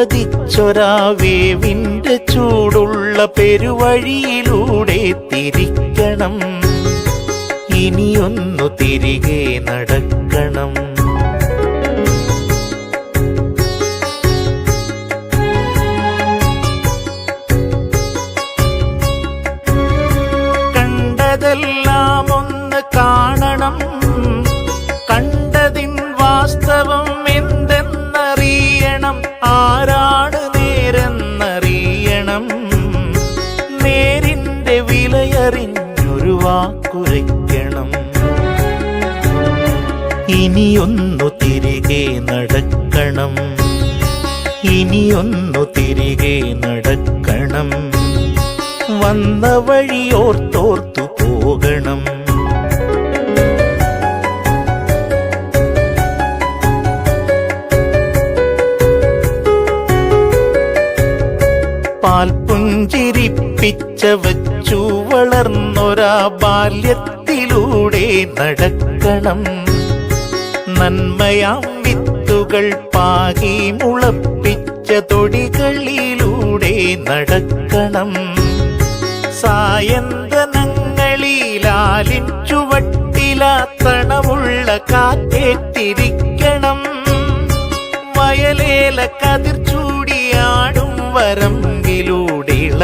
മുള്ളുപതിച്ചൊരാവേവിന്റെ ചൂടുള്ള പെരുവഴിയിലൂടെ തിരിക്കണം. ഇനിയൊന്നു തിരികെ നടക്കണം. കണ്ടതെല്ലാം ഒന്ന് കാണണം. വിലയറിഞ്ഞൊരു ഇനിയൊന്നു തിരികെ നടക്കണം. ഇനിയൊന്നു തിരികെ നടക്കണം. വന്ന വഴിയോർത്തോർത്തു പോകണം. പാൽപുഞ്ചിരിപ്പിച്ച വച്ചു വളർന്നൊരാ ബാല്യത്തിലൂടെ നടക്കണം. നന്മയാം വിത്തുകൾ പാകി മുളപ്പിച്ച തൊടികളിലൂടെ നടക്കണം. സായന്തനങ്ങളിലാലിൻ ചുവട്ടിലാത്തണമുള്ള കാറ്റേറ്റിരിക്കണം. വയലേല കതിർ ചൂടിയാടും വരമ്പിലൂടെ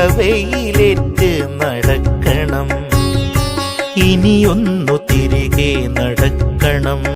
ഇളവയിലേറ്റ് നടക്കണം. ഇനിയൊന്നു തിരികെ നടക്കണം.